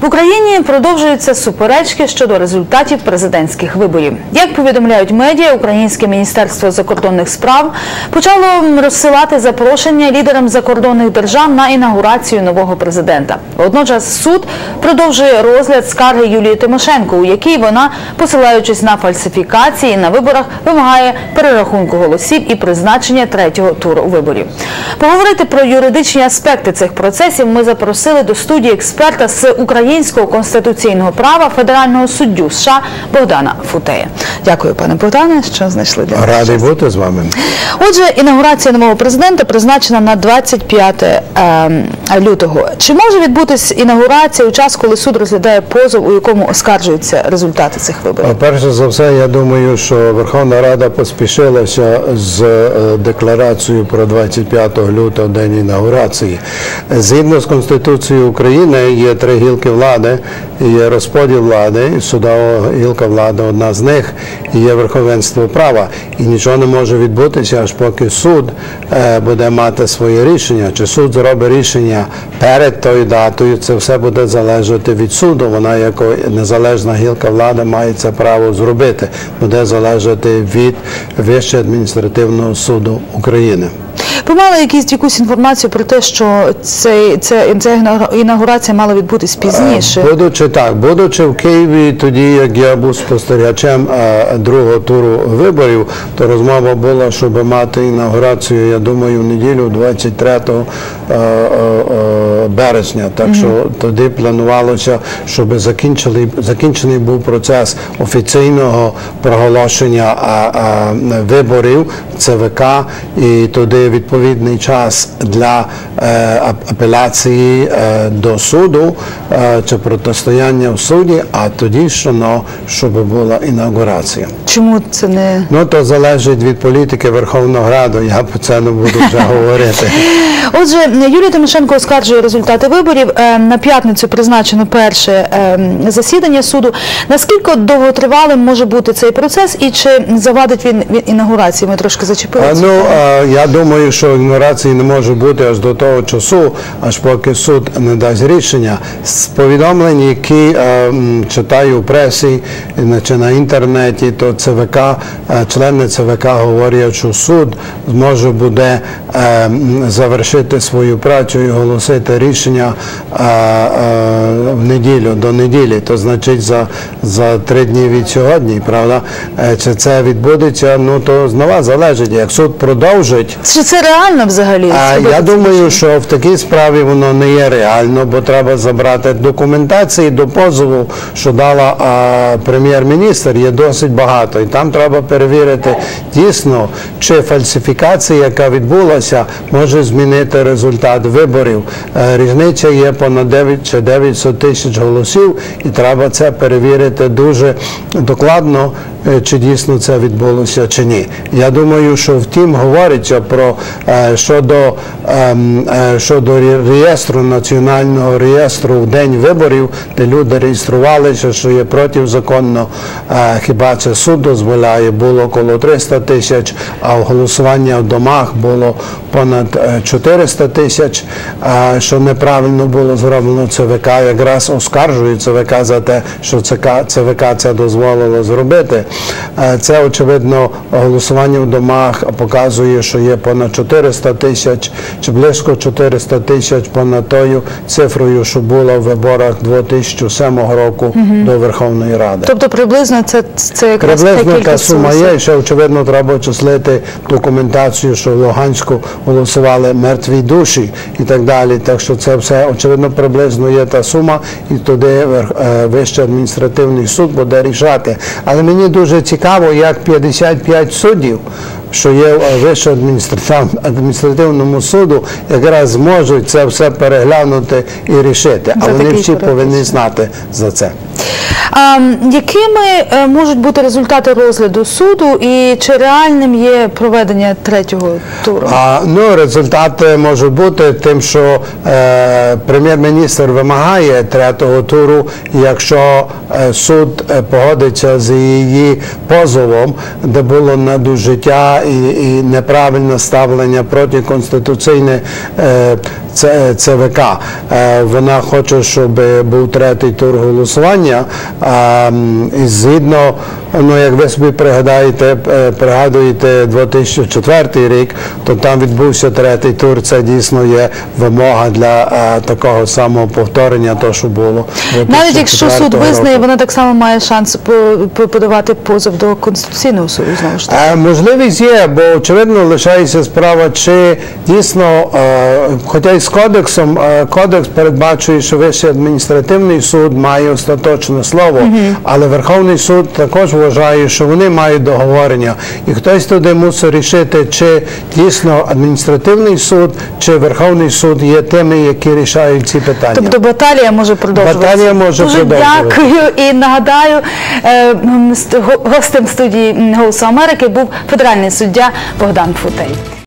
В Україні продовжуються суперечки щодо результатів президентських виборів. Як повідомляють медіа, Українське міністерство закордонних справ почало розсилати запрошення лідерам закордонних держав на інаугурацію нового президента. Водночас суд продовжує розгляд скарги Юлії Тимошенко, у якій вона, посилаючись на фальсифікації на виборах, вимагає перерахунку голосів і призначення третього туру виборів. Поговорити про юридичні аспекти цих процесів ми запросили до студії експерта з українського конституційного права федерального суддю США Богдана Футея. Дякую, пане Богдане, що знайшли для нас Радий бути з вами. Отже, інаугурація нового президента призначена на 25 ем, лютого. Чи може відбутись інаугурація у час, коли суд розглядає позов, у якому оскаржуються результати цих виборів? Перше за все, я думаю, що Верховна Рада поспішилася з е, декларацією про 25 лютого день інаугурації. Згідно з Конституцією України є три гілки влади, є розподіл влади, і судова гілка влади одна з них, і є верховенство права. І нічого не може відбутися, аж поки суд е, буде мати своє рішення. Чи суд зробить рішення перед тою датою, це все буде залежати від суду. Вона, як незалежна гілка влади, має це право зробити. Буде залежати від Вищого адміністративного суду України. Ви мали якісь якусь інформацію про те, що цей, це, ця інаугу- інаугурація мала відбутись пізніше? Будучи так, будучи в Києві, тоді як я був спостерігачем е, другого туру виборів, то розмова була, щоб мати інаугурацію, я думаю, в неділю 23 е, е, е, березня. Так що тоді планувалося, щоб закінчили, закінчений був процес офіційного проголошення виборів ЦВК, і тоді відповідний час для е, апеляції е, до суду е, чи протистояння в суді, а тоді що ну, щоб була інаугурація. Чому це не Ну то залежить від політики Верховного Ради. Я про це не буду вже говорити. Отже, Юлія Тимошенко оскаржує результати виборів. На п'ятницю призначено перше е, засідання суду. Наскільки довготривалим може бути цей процес і чи завадить він інаугурації? Ми трошки зачепили. Ну, я думаю, що ігнорації не може бути аж до того часу, аж поки суд не дасть рішення. З повідомлень, які е, читаю в пресі чи на інтернеті, то ЦВК, е, члени ЦВК говорять, що суд зможе буде е, завершити свою працю і оголосити рішення е, е, в неділю, до неділі, то значить за, за три дні від сьогодні, правда? Е, Чи це відбудеться, ну то знову залежить. Як суд продовжить, Чи це реально взагалі? а я думаю, що в такій справі воно не є реально, бо треба забрати документації до позову, що дала прем'єр-міністр, є досить багато. І там треба перевірити дійсно, чи фальсифікація, яка відбулася, може змінити результат виборів. Е, Різниця є понад 9 чи 900 тисяч голосів, і треба це перевірити дуже докладно, чи дійсно це відбулося чи ні. Я думаю, що втім говориться про е, щодо, е, щодо ре- реєстру національного реєстру в день виборів, де люди реєструвалися, що є протизаконно. Е, Хіба це суд дозволяє? Було коло 300 тисяч, а голосування в домах було понад е, 400 тисяч, е, що неправильно було зроблено ЦВК. Якраз оскаржує ЦВК за те, що ЦВК це дозволило зробити. Е, Це очевидно голосування в домах показує, що є понад 400 тисяч чи близько 400 тисяч понад тою цифрою, що була в виборах 2007 року до Верховної Ради. Тобто приблизно це, це якраз Приблизно та сума є, і ще очевидно треба числити документацію, що в Луганську голосували мертві душі і так далі. Так що це все очевидно приблизно є та сума, і туди е, Вищий адміністративний суд буде рішати. Але мені дуже цікаво, як 55 суддів. Що є в Вищому адміністратив- адміністративному суду, якраз зможуть це все переглянути і рішити. А вони всі повинні знати за це. Якими е, можуть бути результати розгляду суду і чи реальним є проведення третього туру? А, ну, результат е, може бути тим, що е, прем'єр-міністр вимагає третього туру, якщо е, суд погодиться з її позовом, де було надужиття і, і неправильне ставлення проти конституційне е, ЦВК. Вона хоче, щоб був третій тур голосування. Згідно, ну як ви собі пригадаєте, е, пригадуєте 2004 рік, то там відбувся третій тур. Це дійсно є вимога для е, такого самого повторення, того, що було. Навіть якщо суд визнає, вона так само має шанс по- по- подавати позов до Конституційного суду знову ж таки. Е, Можливість є, бо очевидно лишається справа, чи дійсно, хоча й з кодексом, кодекс передбачує, що Вищий адміністративний суд має остаточне слово, але Верховний суд також вважає, що вони мають договорення, і хтось туди мусить рішити, чи дійсно адміністративний суд, чи Верховний суд є тими, які рішають ці питання. Тобто баталія може продовжуватися. Баталія може Дуже продовжуватися. дякую і нагадаю, е, гостем студії Голосу Америки був федеральний суддя Богдан Футей.